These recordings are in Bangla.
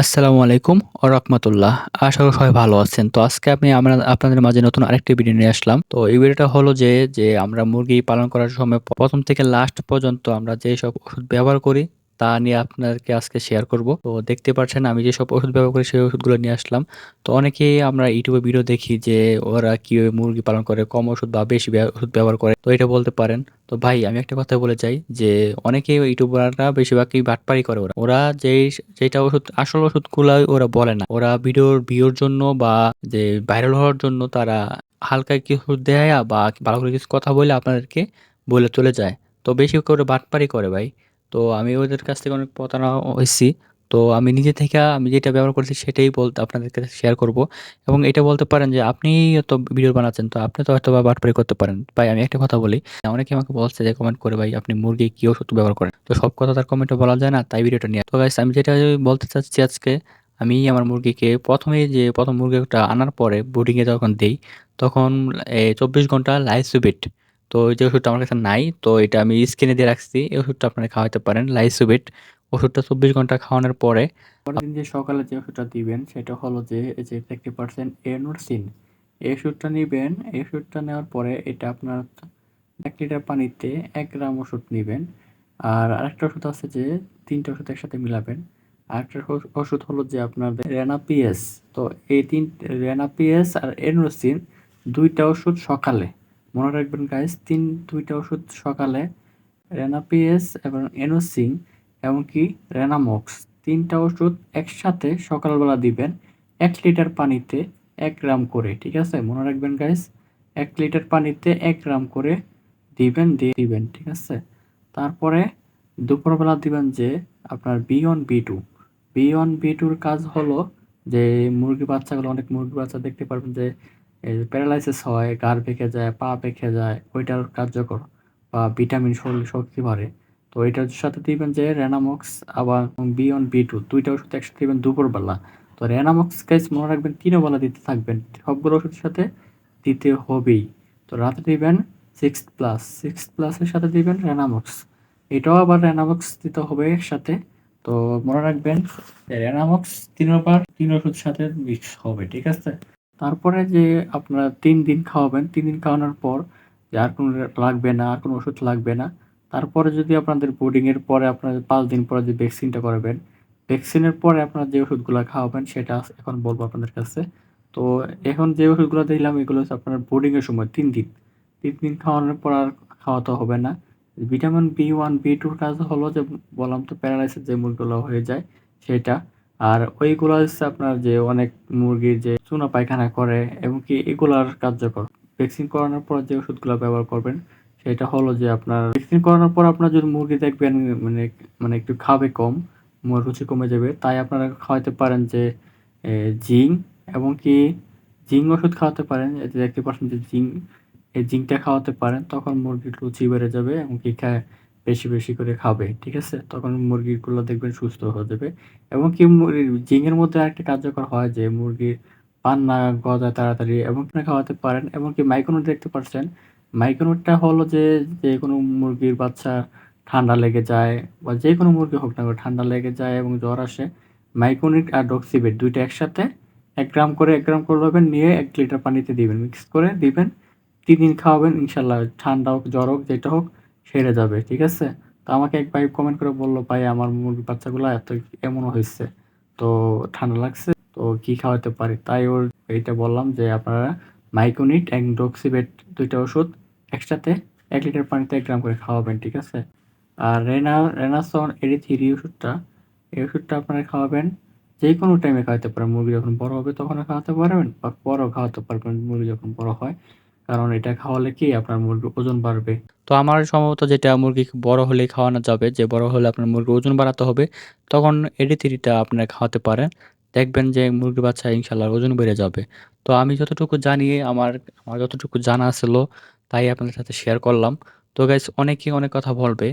আসসালামু আলাইকুম ও রহমতুল্লাহ। আশা করি সবাই ভালো আছেন। তো আজকে আমি আমরা আপনাদের মাঝে নতুন আরেকটি ভিডিও নিয়ে আসলাম। তো এই ভিডিওটা হলো যে, যে আমরা মুরগি পালন করার সময় প্রথম থেকে লাস্ট পর্যন্ত আমরা যেসব ওষুধ ব্যবহার করি, তা নিয়ে আপনাদেরকে আজকে শেয়ার করব। তো দেখতে পাচ্ছেন আমি যেসব ওষুধ ব্যবহার করি সেই ওষুধগুলো নিয়ে আসলাম। তো অনেকেই আমরা ইউটিউবে ভিডিও দেখি যে ওরা কীভাবে মুরগি পালন করে, কম ওষুধ বা বেশি ওষুধ ব্যবহার করে। তো এটা বলতে পারেন। তো ভাই আমি একটা কথা বলে চাই যে অনেকেই ইউটিউবাররা বেশিরভাগই বাটপারি করে ওরা। ওরা যেই যেটা ওষুধ আসল ওষুধগুলা ওরা বলে না। ওরা ভিডিওর ভিউর জন্য বা যে ভাইরাল হওয়ার জন্য তারা হালকা কিছু দেয়া বা ভালো করে কিছু কথা বলে আপনাদেরকে বলে চলে যায়। তো বেশি করে বাটপারি করে ভাই। তো আমি ওদের কাছ থেকে অনেক প্রতারণা হইছি। তো আমি নিজে থেকে আমি যেটা ব্যবহার করেছি সেটাই বলতে আপনাদের কাছে শেয়ার করব। এবং এটা বলতে পারেন যে আপনিই তো ভিডিও বানাচ্ছেন তো আপনি তো হয়তোবা বাটপারি করতে পারেন। ভাই আমি একটা কথা বলি, অনেকে আমাকে বলছে যে কমেন্ট করে ভাই আপনি মুরগি কী ওষুধ ব্যবহার করেন? তো সব কথা তার কমেন্টে বলা যায় না তাই ভিডিওটা নিয়ে। তো গাইস আমি যেটা বলতে চাচ্ছি আজকে, আমি আমার মুরগিকে ১ম এই যে প্রথম মুরগিটা আনার পরে বোর্ডিংয়ে যখন দেই, তখন ২৪ ঘণ্টা লাইসোবিট তো এই যে ওষুধটা আমার কাছে নাই। তো এটা আমি স্ক্রিনে দিয়ে রাখছি। এই ওষুধটা আপনারা খাওয়াতে পারেন লাইসোবিট। ওষুধটা ২৪ ঘণ্টা খাওয়ানোর পরে দিন যে সকালে যে ওষুধটা দিবেন, সেটা হলো যে এই যে 50% এনোরসিন। এই ওষুধটা নিবেন। এই ওষুধটা নেওয়ার পরে এটা আপনার এক লিটার পানিতে এক গ্রাম ওষুধ নিবেন। আর আরেকটা ওষুধ আছে যে ৩ টা ওষুধ একসাথে মিলাবেন। আরেকটা ওষুধ হলো যে আপনার রেনাপিএস। তো এই ৩ রেনাপিএস আর এনোরসিন দুইটা ওষুধ সকালে। মনে রাখবেন গাইস তিন দুইটা ওষুধ সকালে রেনাপিএস এবং এনোসিন এমনকি রেনামক্স তিনটা ওষুধ একসাথে সকালবেলা দিবেন, এক লিটার পানিতে এক গ্রাম করে। ঠিক আছে? মনে রাখবেন গাইস এক লিটার পানিতে এক গ্রাম করে দিবেন, দিয়ে দিবেন। ঠিক আছে? তারপরে দুপুরবেলা দিবেন যে আপনার বি1 বি2। বি1 বি2 র কাজ হলো যে মুরগি বাচ্চাগুলো, অনেক মুরগি বাচ্চা দেখতে পারবেন যে এই যে প্যারালাইসিস হয়, ঘাড় পেকে যায়, পা পেকে যায়, ওইটার কার্যকর বা ভিটামিন শরীর শক্তি বাড়ে। তো এটার সাথে দিবেন যে রেনামক্স আবার বি1 বি2 ২ টা ওষুধ একসাথে দিবেন দুপুরবেলা। তো রেনামক্স গাইস মনে রাখবেন ৩ বেলা দিতে থাকবেন। সবগুলো ওষুধের সাথে দিতে হবেই। তো রাতে দিবেন সিক্স প্লাস সিক্স প্লাস এর সাথে দিবেন রেনামক্স। এটাও আবার রেনামক্স দিতে হবে একসাথে। তো মনে রাখবেন রেনামক্স ৩ তিন ৩ ওষুধের সাথে মিক্স হবে। ঠিক আছে? তারপরে যে আপনারা তিন দিন খাওয়াবেন। তিন দিন খাওয়ানোর পর যে আর কোনো লাগবে না, আর কোনো ওষুধ লাগবে না। তারপরে যদি আপনাদের বোর্ডিংয়ের পরে আপনাদের ৫ দিন পরে যে ভ্যাকসিনটা করাবেন, ভ্যাকসিনের পরে আপনারা যে ওষুধগুলো খাওয়াবেন সেটা এখন বলব আপনাদের কাছে। তো এখন যে ওষুধগুলো দিলাম এগুলো হচ্ছে আপনার বোর্ডিংয়ের সময় তিন দিন। তিন দিন খাওয়ানোর পর আর খাওয়াতে হবে না। ভিটামিন বি1, বি2 র কাজ হলো যে বললাম তো প্যারালাইসিস যে মুরগিগুলো হয়ে যায় সেটা। আর ওইগুলো হচ্ছে আপনার যে অনেক মুরগির যে চুনা পায়খানা করে এমনকি এগুলার কার্যকর। ভ্যাকসিন করানোর পর যে ওষুধগুলো ব্যবহার করবেন সেটা হলো যে আপনার ভ্যাকসিন করানোর পর আপনার যদি মুরগি দেখবেন মানে মানে একটু খাবে কম, রুচি কমে যাবে তাই আপনারা খাওয়াতে পারেন যে এ জিঙ্ক কি জিঙ্ক ওষুধ খাওয়াতে পারেন। এতে দেখতে পাচ্ছেন যে জিঙ্ক এই জিঙ্কটা খাওয়াতে পারেন তখন মুরগির রুচি বেড়ে যাবে এমনকি খা বেশি, বেশি করে খাবে। ঠিক আছে? তখন মুরগিগুলো দেখবেন সুস্থ হয়ে যাবে। এমনকি জিঙ্কের মধ্যে আরেকটা কার্যকর হয় যে মুরগির পান্না গজায় তাড়াতাড়ি এবং খাওয়াতে পারেন। এমনকি মাইক্রোনিউট দেখতে পাচ্ছেন। মাইক্রোনিউটটা হলো যে যেকোনো মুরগির বাচ্চা ঠান্ডা লেগে যায় বা যেকোনো মুরগি হোক না ঠান্ডা লেগে যায় এবং জ্বর আসে, মাইক্রোনিউট আর ডক্সিবেট দুইটা একসাথে এক গ্রাম করে এক গ্রাম করে নেবেন নিয়ে এক লিটার পানিতে দিবেন। মিক্স করে দিবেন। তিন দিন খাওয়াবেন ইনশাআল্লাহ ঠান্ডা হোক, জ্বর হোক যেটা হোক সেরে যাবে। ঠিক আছে? তো আমাকে এক ভাই কমেন্ট করে বলল "ভাই আমার মুরগি বাচ্চাগুলা এত এমনও হইছে। তো ঠান্ডা লাগছে। তো কি খাওয়াতে পারি?" তাই ওর এইটা বললাম যে আপনারা মাইক্রোনিট অ্যান্ড ডক্সিবেট ২ টা ওষুধ একসাথে এক লিটার পানিতে এক গ্রাম করে খাওয়াবেন। ঠিক আছে? আর রেনা রেনাসন এরি3 ওষুধটা, এই ওষুধটা আপনারা খাওয়াবেন যেকোনো টাইমে খাওয়াতে পারেন। মুরগি যখন বড় হবে তখনও খাওয়াতে পারবেন বা পরেও খাওয়াতে পারবেন মুরগি যখন বড় হয়। কারণ এটা খাওয়ালে কি আপনার মুরগির ওজন বাড়বে। তো আমার সম্ভবত যেটা মুরগি বড় হলেই খাওয়ানো যাবে যে বড় হলে আপনার মুরগির ওজন বাড়াতে হবে তখন এরি3 টা আপনারা খাওয়াতে পারেন। দেখবেন যে মুরগির বাচ্চা ইনশাআল্লাহ ওজন বেড়ে যাবে। তো আমি যতটুকু জানি আমার আমার যতটুকু জানা ছিল তাই আপনাদের সাথে শেয়ার করলাম। তো গাইস অনেকেই অনেক কথা বলবে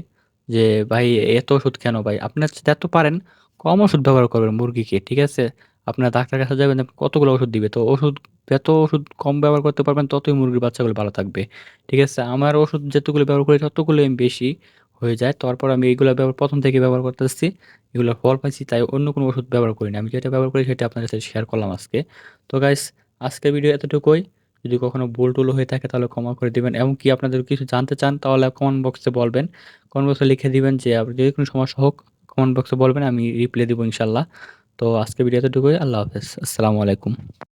যে, "ভাই এত ওষুধ কেন ভাই?" আপনার যত পারেন কম ওষুধ ব্যবহার করবেন মুরগিকে। ঠিক আছে? আপনার ডাক্তারের কাছে যাবেন কতগুলো ওষুধ দিবে। তো ওষুধ, যত ওষুধ কম ব্যবহার করতে পারবেন, ততই মুরগির বাচ্চাগুলো ভালো থাকবে। ঠিক আছে? আমার ওষুধ যতগুলো ব্যবহার করি ততগুলো আমি বেশি হয়ে যায়। তারপর আমি এইগুলো ব্যবহার, প্রথম থেকে ব্যবহার করতেছি। এগুলো ফল পাইছি, তাই অন্য কোনো ওষুধ ব্যবহার করি না। আমি যেটা ব্যবহার করি, সেটা আপনাদের সাথে শেয়ার করলাম আজকে। তো গাইস আজকের ভিডিও এতটুকুই। যদি কখনো ভুল-টুল হয়ে থাকে, তাহলে ক্ষমা করে দিবেন। এমনকি আপনাদের কিছু জানতে চান, তাহলে কমেন্ট বক্সে বলবেন। কমেন্ট বক্সে লিখে দিবেন যে আপনার যদি কোনো সমস্যা হোক কমেন্ট বক্সে বলবেন, আমি রিপ্লাই দিব ইনশাআল্লাহ। তো আজকে ভিডিওতে ঢুকুই আল্লাহ হাফেজ। আসসালামু আলাইকুম।